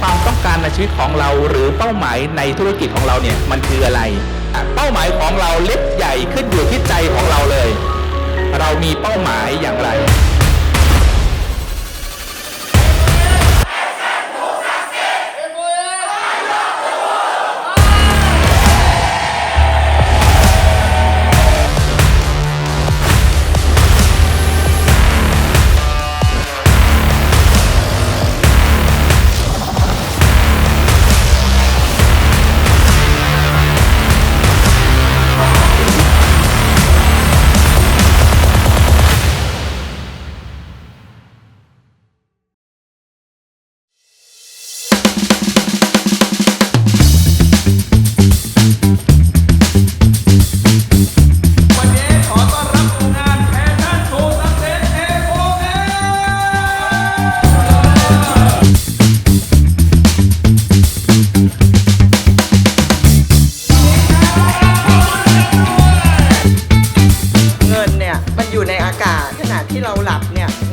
ความต้องการในชีวิตของเราหรือเป้าหมายในธุรกิจของเราเนี่ยมันคืออะไร เป้าหมายของเราเล็กใหญ่ขึ้นอยู่ที่ใจของเราเลย เรามีเป้าหมายอย่างไร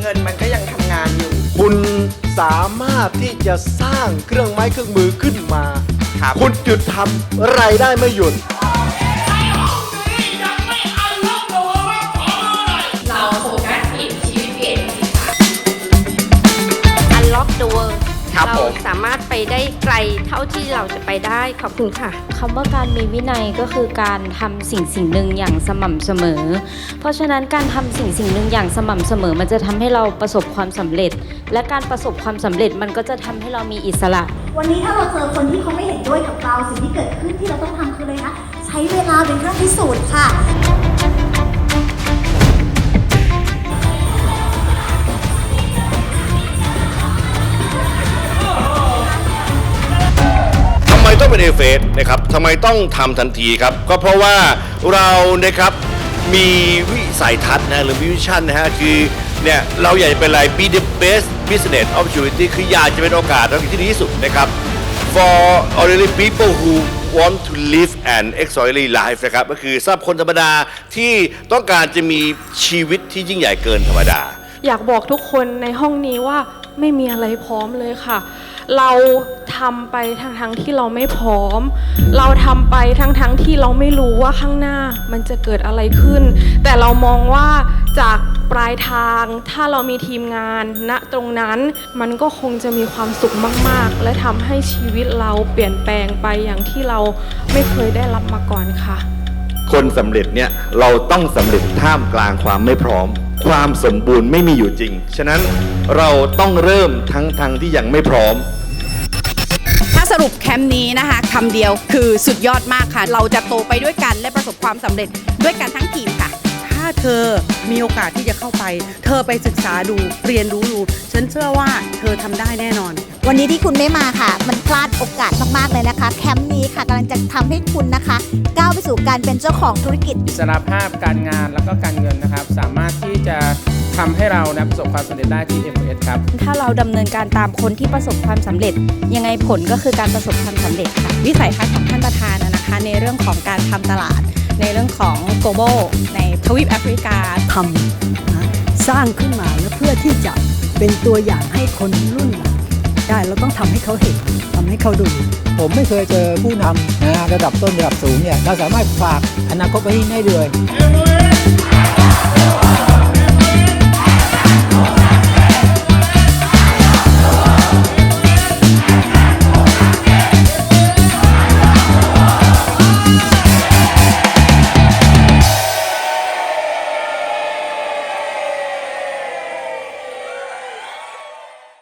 เนี่ยเงินมันก็ยังทำงานอยู่ คุณสามารถที่จะสร้างเครื่องไม้เครื่องมือขึ้นมา ครับ คุณหยุดทำรายได้ไม่หยุด เราโฟกัสที่ชีวิตเปลี่ยนจริงๆค่ะ Unlock the world ครับเราผม สามารถไปได้ไกลเท่าที่เราจะไปได้ขอบคุณค่ะ คำว่าการมีวินัยก็คือการทำสิ่งสิ่งหนึ่งอย่างสม่ำเสมอ เพราะฉะนั้นการทำสิ่งสิ่งหนึ่งอย่างสม่ำเสมอ มันจะทำให้เราประสบความสำเร็จ และการประสบความสำเร็จมันก็จะทำให้เรามีอิสระ วันนี้ถ้าเราเจอคนที่เขาไม่เห็นด้วยกับเราสิ่งที่เกิดขึ้นที่เราต้องทำคืออะไรคะใช้เวลาเป็นเครื่องพิสูจน์ค่ะ้เป็นเฟสนะครับทำไมต้องทำทันทีครับ ก็เพราะว่าเรานะครับมีวิสัยทัศน์นะหรือวิชั่นนะฮะคือเนี่ยเราอยากจะเป็นอะไร be the best business opportunity คืออยากจะเป็นโอกาสที่ดีที่สุดนะครับ for ordinary people who want to live an extraordinary life นะครับก็คือสำหรับคนธรรมดาที่ต้องการจะมีชีวิตที่ยิ่งใหญ่เกินธรรมดา อยากบอกทุกคนในห้องนี้ว่า ไม่มีอะไรพร้อมเลยค่ะ เราทำไปทั้งทั้งที่เราไม่พร้อม เราทำไปทั้งทั้งที่เราไม่รู้ว่าข้างหน้ามันจะเกิดอะไรขึ้น แต่เรามองว่าจากปลายทางถ้าเรามีทีมงานณตรงนั้นมันก็คงจะมีความสุขมาก ๆ และทำให้ชีวิตเราเปลี่ยนแปลงไปอย่างที่เราไม่เคยได้รับมาก่อนค่ะ คนสำเร็จเนี่ยเราต้องสำเร็จท่ามกลางความไม่พร้อม ความสมบูรณ์ไม่มีอยู่จริง ฉะนั้นเราต้องเริ่มทั้งทางที่ยังไม่พร้อม ถ้าสรุปแคมป์นี้นะคะคำเดียวคือสุดยอดมากค่ะ เราจะโตไปด้วยกันและประสบความสำเร็จด้วยกันทั้งทีมค่ะ เธอมีโอกาสที่จะเข้าไป เธอไปศึกษาดูเรียนรู้ดูฉันเชื่อว่าเธอทำได้แน่นอน วันนี้ที่คุณได้มาค่ะ มันพลาดโอกาสมากๆเลยนะคะแคมป์นี้ค่ะกำลังจะทำให้คุณนะคะ ก้าวไปสู่การเป็นเจ้าของธุรกิจ อิสรภาพการงานแล้วก็การเงินนะครับ สามารถที่จะทำให้เรานะประสบความสำเร็จได้ที่ m อ s ครับ ถ้าเราดำเนินการตามคนที่ประสบความสำเร็จ ยังไงผลก็คือการประสบความสำเร็จค่ะวิสัยทัศน์ของท่านประธานนะนะคะ ในเรื่องของการทำตลาด ในเรื่องของ global ในทวีปแอฟริกาทำนะสร้างขึ้นมาแล้วเพื่อที่จะเป็นตัวอย่างให้คนรุ่นหลังได้เราต้องทำให้เขาเห็นทำให้เขาดู ผมไม่เคยเจอผู้นำนะระดับต้นระดับสูงเนี่ยเราสามารถฝากอนาคตไว้ให้ได้เลยเ